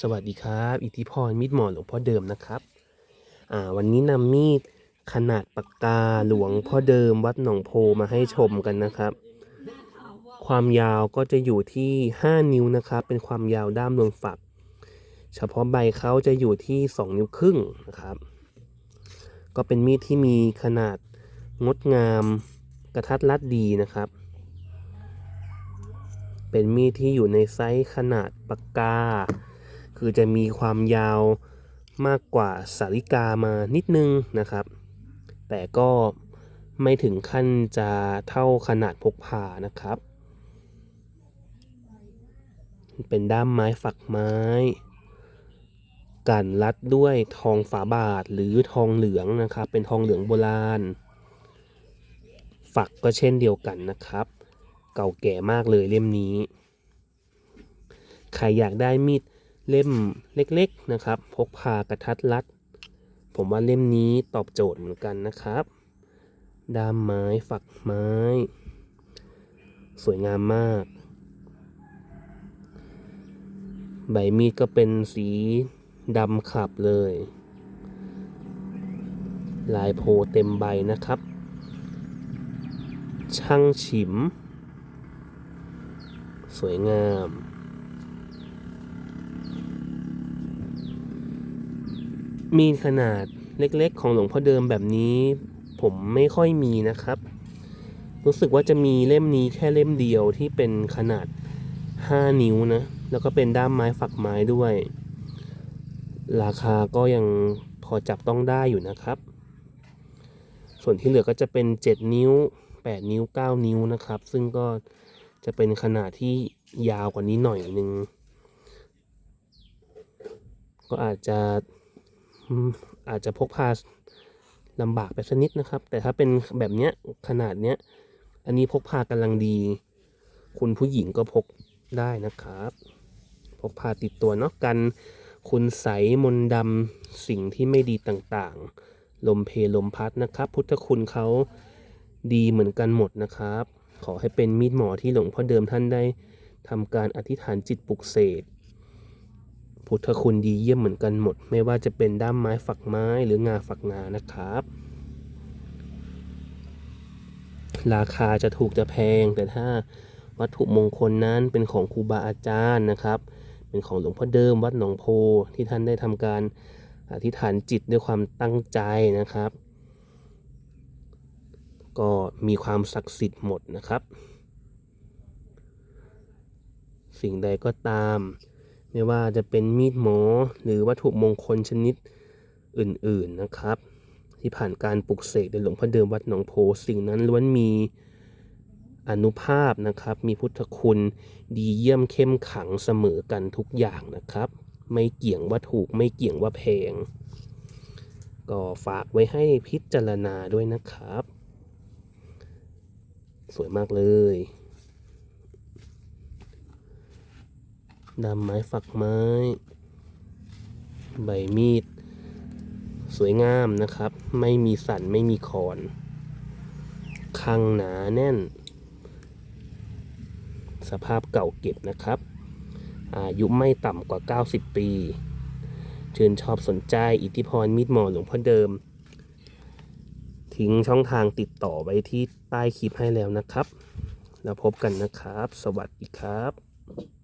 สวัสดีครับ อิทธิพรมีดหมอหลวงพ่อเดิมนะครับ อ่า วันนี้นำมีดขนาดปากกาหลวงพ่อเดิมวัดหนองโพมาให้ชมกันนะครับ ความยาวก็จะอยู่ที่ 5 นิ้วนะครับ เป็นความยาวด้ามรวงฝัก เฉพาะใบเขาจะอยู่ที่ 2 นิ้วครึ่งนะครับ ก็เป็นมีดที่มีขนาดงดงามกระทัดรัดดีนะครับ เป็นมีดที่อยู่ในไซส์ขนาดปากกา คือจะมีความยาวมากกว่าสาริกามานิดนึงนะครับ แต่ก็ไม่ถึงขั้นจะเท่าขนาดพกพานะครับ เป็นด้ามไม้ฝักไม้ กันรัดด้วยทองฝาบาทหรือทองเหลืองนะครับ เป็นทองเหลืองโบราณ ฝักก็เช่นเดียวกันนะครับ เก่าแก่มากเลยเล่มนี้ ใครอยากได้มีด เล่มเล็กๆนะครับ พกพากระทัดรัด ผมว่าเล่มนี้ตอบโจทย์เหมือนกันนะครับด้ามไม้ฝักไม้ สวยงามมาก ใบมีดก็เป็นสีดำขับเลย ลายโพเต็มใบนะครับ ช่างฉิม สวยงาม มีดขนาดเล็กๆ ของหลวงพ่อเดิมแบบนี้ ผมไม่ค่อยมีนะครับ รู้สึกว่าจะมีเล่มนี้แค่เล่มเดียวที่เป็นขนาด 5 นิ้วนะ แล้วก็เป็นด้ามไม้ฝักไม้ด้วย ราคาก็ยังพอจับต้องได้อยู่นะครับ ส่วนที่เหลือก็จะเป็น 7 นิ้ว 8 นิ้ว 9 นิ้วนะครับ ซึ่งก็จะเป็นขนาดที่ยาวกว่านี้หน่อยนึง ก็อาจจะ อาจจะพกพาลำบากไปสักนิดนะครับ แต่ถ้าเป็นแบบเนี้ยขนาดเนี้ย อันนี้พกพากำลังดี คุณผู้หญิงก็พกได้นะครับ พกพาติดตัวเนาะกัน คุณใสมนดำสิ่งที่ไม่ดีต่างๆ ลมเพลลมพัดนะครับ พุทธคุณเขาดีเหมือนกันหมดนะครับ ขอให้เป็นมีดหมอที่หลวงพ่อเดิมท่านได้ทำการอธิษฐานจิตปลุกเสก พุทธคุณดีเยี่ยมเหมือนกันหมด ไม่ว่าจะเป็นด้ามไม้ฝักไม้หรืองาฝักงานะครับ ราคาจะถูกจะแพงแต่ถ้าวัตถุมงคลนั้นเป็นของครูบาอาจารย์นะครับ เป็นของหลวงพ่อเดิมวัดหนองโพที่ท่านได้ทำการอธิษฐานจิตด้วยความตั้งใจนะครับ ก็มีความศักดิ์สิทธิ์หมดนะครับ สิ่งใดก็ตาม ไม่ว่าจะเป็นมีดหมอหรือวัตถุมงคลชนิดอื่นๆนะครับ ที่ผ่านการปลุกเสกโดยหลวงพ่อเดิมวัดหนองโพสิ่งนั้นล้วนมีอนุภาพนะครับ มีพุทธคุณดีเยี่ยมเข้มขังเสมอกันทุกอย่างนะครับ ไม่เกี่ยงว่าถูกไม่เกี่ยงว่าแพง ก็ฝากไว้ให้พิจารณาด้วยนะครับ สวยมากเลย ดำไม้ฝักไม้ ใบมีด สวยงามนะครับ ไม่มีสันไม่มีคอนคังหนาแน่น สภาพเก่าเก็บนะครับ อายุไม่ต่ำกว่า 90 ปีเชื่นชอบสนใจอิทธิพรมีดหมอหลวงพ่อเดิม ทิ้งช่องทางติดต่อไว้ที่ใต้คลิปให้แล้วนะครับ แล้วพบกันนะครับ สวัสดีครับ